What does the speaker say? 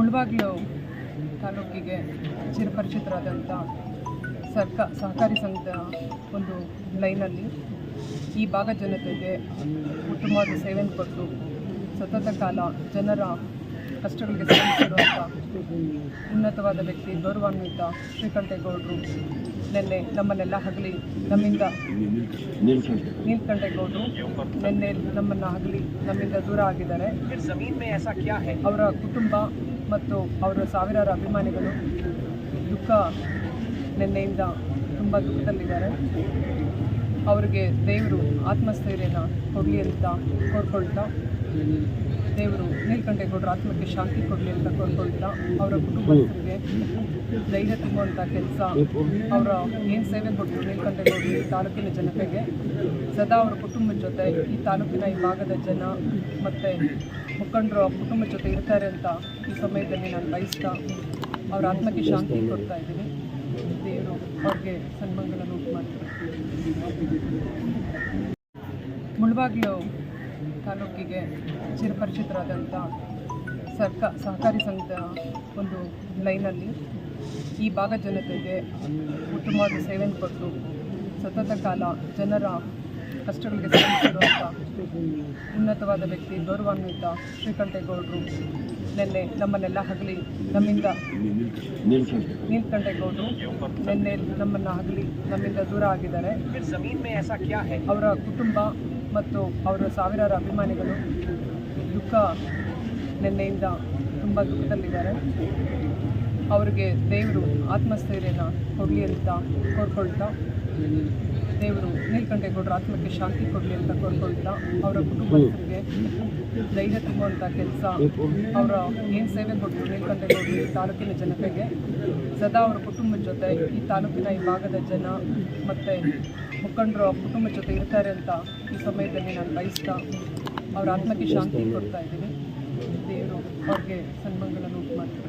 ಮುಳಬಾಗಿಲು ತಾಲೂಕಿಗೆ ಚಿರಪರಿಚಿತರಾದಂಥ ಸರ್ಕ, ಸಹಕಾರಿ ಸಂಘದ ಒಂದು ಲೈನಲ್ಲಿ ಈ ಭಾಗ ಜನತೆಗೆ ಉತ್ತಮವಾದ ಸೇವೆಯನ್ನು ಕೊಟ್ಟು ಸತತ ಕಾಲ ಜನರ ಕಷ್ಟಗಳಿಗೆ ಸ್ಪಂದಿಸಿರುವಂಥ ಉನ್ನತವಾದ ವ್ಯಕ್ತಿ ಗೌರವಾನ್ವಿತ ಶ್ರೀಕಂಠೇಗೌಡರು ನಿನ್ನೆ ನಮ್ಮನ್ನೆಲ್ಲ ಹಗಲಿ ನಮ್ಮಿಂದ ನೀಲ್ಕಂಠೇಗೌಡರು. ನಿನ್ನೆ ನಮ್ಮನ್ನು ಹಗಲಿ ನಮ್ಮಿಂದ ದೂರ ಆಗಿದ್ದಾರೆ. ಅವರ ಕುಟುಂಬ ಮತ್ತು ಅವರ ಸಾವಿರಾರು ಅಭಿಮಾನಿಗಳು ದುಃಖ ನಿನ್ನೆಯಿಂದ ತುಂಬ ದುಃಖದಲ್ಲಿದ್ದಾರೆ. ಅವರಿಗೆ ದೇವರು ಆತ್ಮಸ್ಥೈರ್ಯನ ಕೊಡಲಿ ಅಂತ ಕೋರ್ಕೊಳ್ತಾ ದೇವರು ನೀಲಕಂಠೇಗೌಡರ ಆತ್ಮಕ್ಕೆ ಶಾಂತಿ ಕೊಡಲಿ ಅಂತ ಕೋರ್ಕೊಳ್ತಾ ಅವರ ಕುಟುಂಬಸ್ಥರಿಗೆ ಧೈರ್ಯ ತುಂಬುವಂಥ ಕೆಲಸ. ಅವರ ಏನು ಸೇವೆ ಕೊಟ್ಟರು ನೀಲಕಂಠೇಗೌಡರು ಈ ತಾಲೂಕಿನ ಜನತೆಗೆ. ಸದಾ ಅವರ ಕುಟುಂಬದ ಜೊತೆ ಈ ತಾಲೂಕಿನ ಈ ಭಾಗದ ಜನ ಮತ್ತು ಮುಖಂಡರು ಅವ್ರ ಕುಟುಂಬದ ಜೊತೆ ಇರ್ತಾರೆ ಅಂತ ಈ ಸಮಯದಲ್ಲಿ ನಾನು ಬಯಸ್ತಾ ಅವರ ಆತ್ಮಕ್ಕೆ ಶಾಂತಿ ಕೊಡ್ತಾ ಇದ್ದೀನಿ. ದೇವರು ಅವ್ರಿಗೆ ಸನ್ಮಾನಗಳನ್ನು ಉಂಟು ಮಾಡ್ತಾರೆ. ಮುಳಬಾಗಿಲು ತಾಲೂಕಿಗೆ ಚಿರಪರಿಚಿತರಾದಂಥ ಸರ್ಕ, ಸಹಕಾರಿ ಸಂಘದ ಒಂದು ಲೈನಲ್ಲಿ ಈ ಭಾಗ ಜನತೆಗೆ ಉತ್ತಮವಾದ ಸೇವೆಯನ್ನು ಕೊಟ್ಟು ಸತತ ಕಾಲ ಜನರ ಕಷ್ಟಗಳಿಗೆ ಉನ್ನತವಾದ ವ್ಯಕ್ತಿ ಗೌರವಾನ್ವಿತ ಶ್ರೀಕಂಠೇಗೌಡರು ನಿನ್ನೆ ನಮ್ಮನ್ನೆಲ್ಲ ಹಗಲಿ ನಮ್ಮಿಂದ ನೀಲ್ಕಂಠೇಗೌಡರು ನಿನ್ನೆ ನಮ್ಮನ್ನ ಹಗಲಿ ನಮ್ಮಿಂದ ದೂರ ಆಗಿದ್ದಾರೆ. ಅವರ ಕುಟುಂಬ ಮತ್ತು ಅವರ ಸಾವಿರಾರು ಅಭಿಮಾನಿಗಳು ದುಃಖ ನಿನ್ನೆಯಿಂದ ತುಂಬ ದುಃಖದಲ್ಲಿದ್ದಾರೆ. ಅವರಿಗೆ ದೇವರು ಆತ್ಮಸ್ಥೈರ್ಯನ ಕೊಡಲಿ ಅಂತ ಕೋರ್ಕೊಳ್ತಾ ದೇವರು ನೀಲಕಂಠೇಗೌಡರ ಆತ್ಮಕ್ಕೆ ಶಾಂತಿ ಕೊಡಲಿ ಅಂತ ಕೋರ್ಕೊಳ್ತಾ ಅವರ ಕುಟುಂಬಸ್ಥರಿಗೆ ಧೈರ್ಯ ತುಂಬುವಂಥ ಕೆಲಸ. ಅವರ ಏನು ಸೇವೆ ಕೊಟ್ಟರು ನೀಲಕಂಠೇಗೌಡರು ಈ ತಾಲೂಕಿನ ಜನತೆಗೆ. ಸದಾ ಅವರ ಕುಟುಂಬದ ಜೊತೆ, ಈ ತಾಲೂಕಿನ ಈ ಭಾಗದ ಜನ ಮತ್ತು ಮುಖಂಡರು ಆ ಕುಟುಂಬದ ಜೊತೆ ಇರ್ತಾರೆ ಅಂತ ಈ ಸಮಯದಲ್ಲಿ ನಾನು ಬಯಸ್ತಾ ಅವರ ಆತ್ಮಕ್ಕೆ ಶಾಂತಿ ಕೊಡ್ತಾ ಇದ್ದೀನಿ. ದೇವರು ಅವ್ರಿಗೆ ಸನ್ಮಾನಗಳನ್ನು ಉಂಟು ಮಾಡ್ತಾರೆ